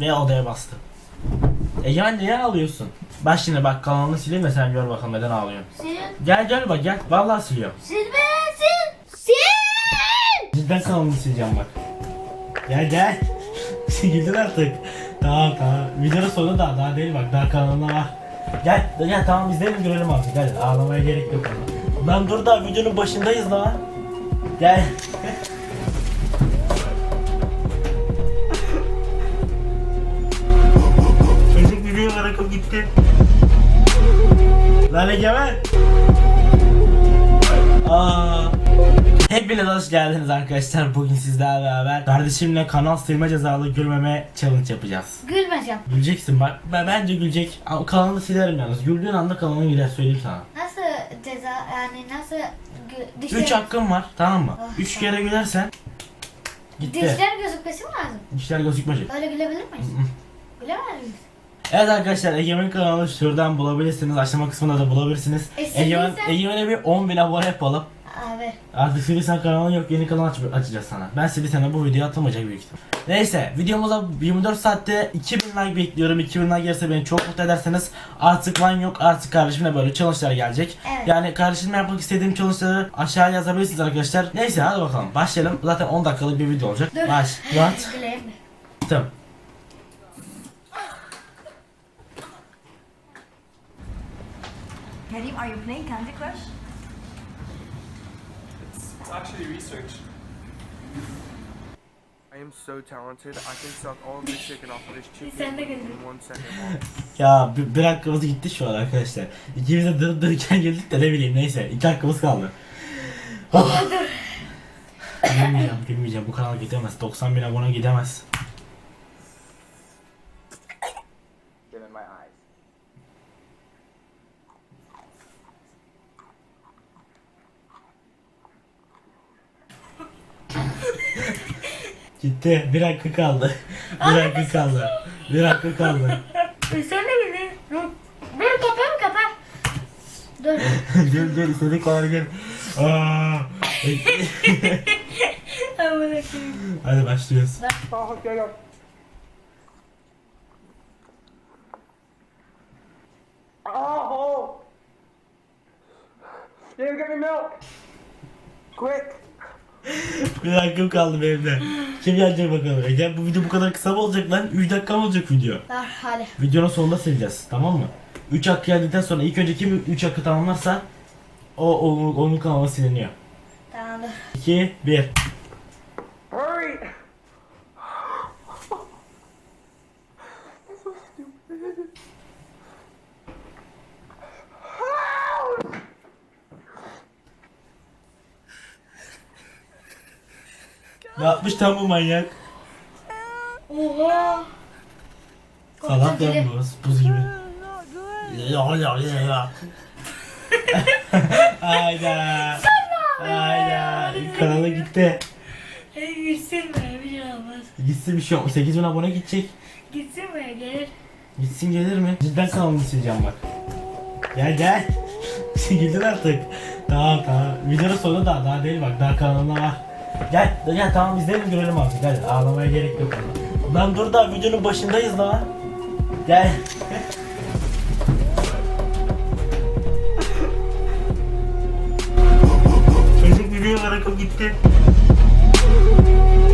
Ve odaya bastı. Egemen niye ağlıyorsun? Bak şimdi bak kanalını sileyim de sen gör bakalım neden ağlıyorsun. Sil. Gel gel bak gel. Vallahi siliyor. Silme sil. Sil. Cidden kanalını sileceğim bak. Gel gel. Güldün artık. Tamam tamam. Videonun sonu da daha değil bak daha kanalına var. Gel gel tamam izleyelim görelim artık gel ağlamaya gerek yok. Lan dur da videonun başındayız daha. Gel. Videoyu bırakıp gitti. Lan Egemen. Aa. Hepiniz hoş geldiniz arkadaşlar. Bugün sizlerle beraber kardeşimle kanal silme cezalı gülmeme challenge yapacağız. Gülmeyeceğim. Güleceksin bak. Ben bence gülecek. Ama kanalını silerim yalnız. Güldüğün anda kanalın gider söyleyeyim sana. Nasıl ceza yani nasıl gü- dişler, 3 hakkın var tamam mı? Ah, 3 kere gülersen gitti. dişler gözükmesi mi lazım? Dişler gözükmeyecek. Öyle gülebilir miyiz? Gülemez miyiz? Evet arkadaşlar Egemen kanalını şuradan bulabilirsiniz. Açıklama kısmında da bulabilirsiniz. E, Egemen, Egemen'e bir 10 bin abone yapalım. Abi. Artık Silisen kanalın yok yeni kanal aç açacağız sana. Ben Silisen'e bu video atılmayacak büyük ihtimal. Neyse videomuza 24 saatte 2000 like bekliyorum. 2000 like gelirse beni çok mutlu ederseniz artık lan yok artık kardeşimle böyle challenge'lar gelecek. Evet. Yani kardeşimle yapmak istediğim challenge'ları aşağıya yazabilirsiniz arkadaşlar. Neyse hadi bakalım başlayalım. Zaten 10 dakikalık bir video olacak. Dur. Baş. Mi? Tamam. Karim, are you playing Candy Crush? It's actually research. I am so talented. I can suck all of this chicken off of this chicken in one second. Ya bir, bir hakkımız gitti şu an arkadaşlar. İkimiz de dur dururken geldik de ne bileyim neyse. iki hakkımız kaldı. Oh. Gülmeyeceğim, gülmeyeceğim. Bu kanal gidemez. 90 bin abone gidemez. Get in my eyes. Gitti. Bir hakkı kaldı. Bir hakkı kaldı. Bir hakkı kaldı. Sen de güle. Dur. Dur kapa mı kapa? Dur. gel gel istedik kadar gel. Aa. Amına koyayım. Hadi başlıyoruz. Oh. Oh! Get me milk! Quick! Bir hakkım kaldı benim de. Kim gelecek bakalım. Ege bu video bu kadar kısa mı olacak lan? 3 dakika mı olacak video? Dur hadi. Videonun sonunda sileceğiz. Tamam mı? 3 hakkı geldikten sonra ilk önce kim 3 hakkı tamamlarsa o onun, onun kanalı siliniyor. Tamam dur. 2 1 Ne yapmış tam bu manyak? Oha. Salak lan bu. Buz gibi. Ya ya ya ya. Hayda. Hayda. Kanala gitti. Hey, Gitsin mi? Bir şey olmaz. Gitsin bir şey yok. 8000 abone gidecek. Gitsin mi? Gelir. Gitsin gelir mi? Cidden kanalını sileceğim bak. Gel gel. Güldün artık. Tamam tamam. Videonun sonu da daha değil bak daha kanalına var. Gel gel tamam izleyelim görelim artık gel ağlamaya gerek yok. Lan dur da videonun başındayız daha. Gel. Çocuk videoyu bırakıp gitti.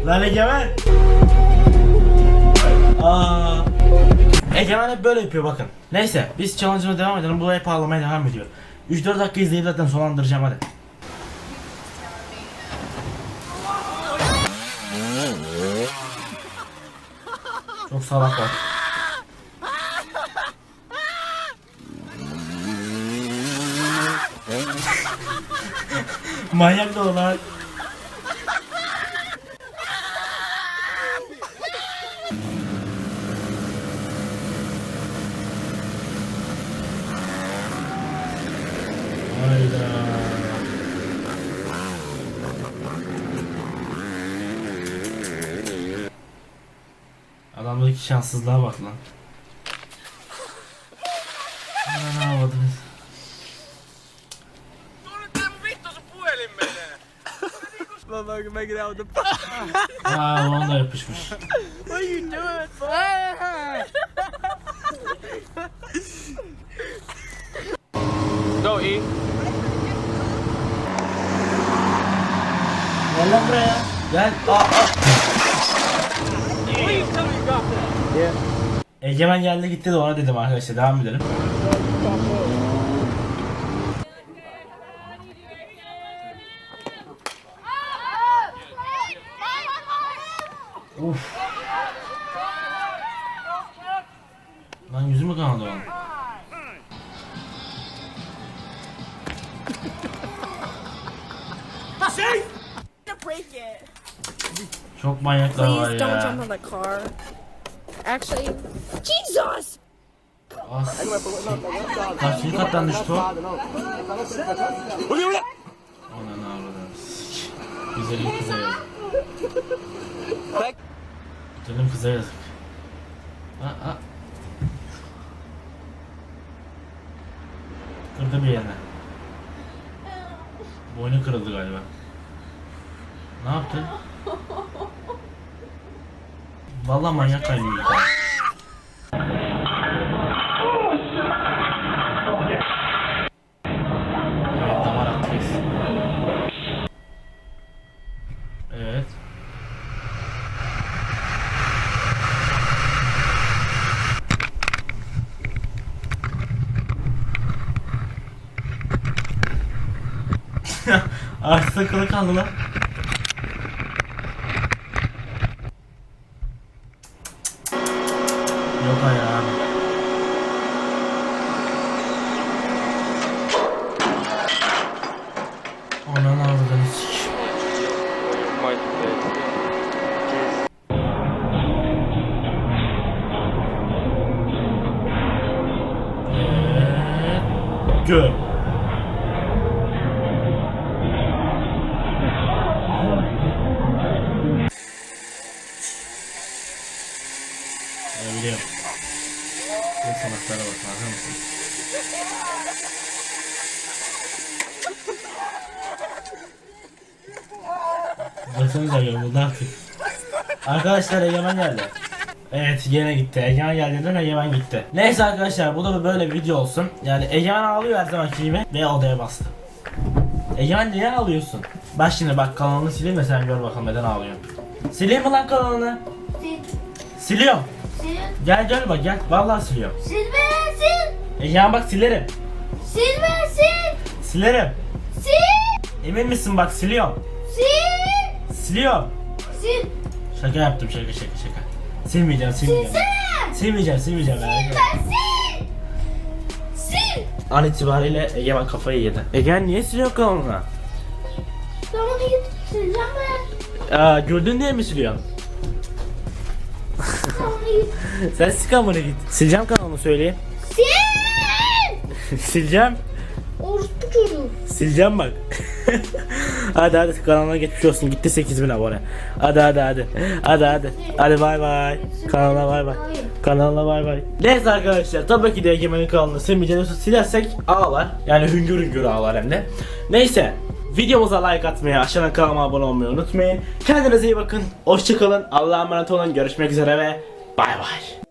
Lan Egemen. Aa. Egemen hep böyle yapıyor bakın. Neyse biz challenge'ına devam edelim. Bu hep ağlamaya devam ediyor. 3-4 dakika izleyip zaten sonlandıracağım hadi. Çok salak var. Manyak da o lan. Hayda. Oyundaki şanssızlığa bak lan. Ana ne yapalım? Baba güme gidiyordu. Aa, ona da yapışmış. What are you doing? Go E. Gel lan buraya. Gel. Aa, aa. Egemen geldi gitti de ona dedim arkadaşlar devam edelim. Uf. Lan yüzümü kanadı lan. to break it. Çok manyaklar var Please don't ya. jump on the car. Actually, Jesus! As. Kaçıncı kattan düştü o? Ananı avradım. Güzelim kıza yazık. Canım kıza yazık. Aa, aa. Kırdı bir yerine. Boynu kırıldı galiba. Ne yaptı? Vallahi manyak kaynıyor. Evet. Artık takılı kaldı lan. Baksanıza yoruldu artık. Arkadaşlar Egemen geldi. Evet yine gitti. Egemen geldiğinden Egemen gitti. Neyse arkadaşlar bu da böyle bir video olsun. Yani Egemen ağlıyor her zamanki gibi ve odaya bastı. Egemen niye ağlıyorsun? Bak şimdi bak kanalını sileyim de sen gör bakalım neden ağlıyorsun. Sileyim mi lan kanalını? Sil. Siliyorum. Sil. Gel gel bak gel. Vallahi siliyorum. Silme sil. Egemen bak silerim. Silme sil. Silerim. Sil. Emin misin bak siliyorum. Sil. Siliyorum. Sil. Şaka yaptım şaka şaka şaka. Silmeyeceğim silmeyeceğim. Silsene. Silmeyeceğim silmeyeceğim. etme. Silme sil. Sil. An itibariyle Egemen kafayı yedi. Egemen niye siliyor kanalına? Tamam git. Sileceğim ben. Aa, gördün diye mi siliyorsun? Sen sik amına git. Sileceğim kanalını söyleyeyim. Sil. Sileceğim. Orospu çocuğu. Sileceğim bak. hadi hadi kanalına geçmiş olsun. Gitti 8000 abone. Hadi hadi hadi. Hadi hadi. Hadi bay bay. Kanalına bay bay. Kanalına bay bay. Neyse arkadaşlar tabii ki de Egemen'in kanalını silmeyeceğiz. Silersek ağlar. Yani hüngür hüngür ağlar hem de. Neyse. Videomuza like atmayı, aşağıdan kanalıma abone olmayı unutmayın. Kendinize iyi bakın. Hoşçakalın. Allah'a emanet olun. Görüşmek üzere ve bay bay.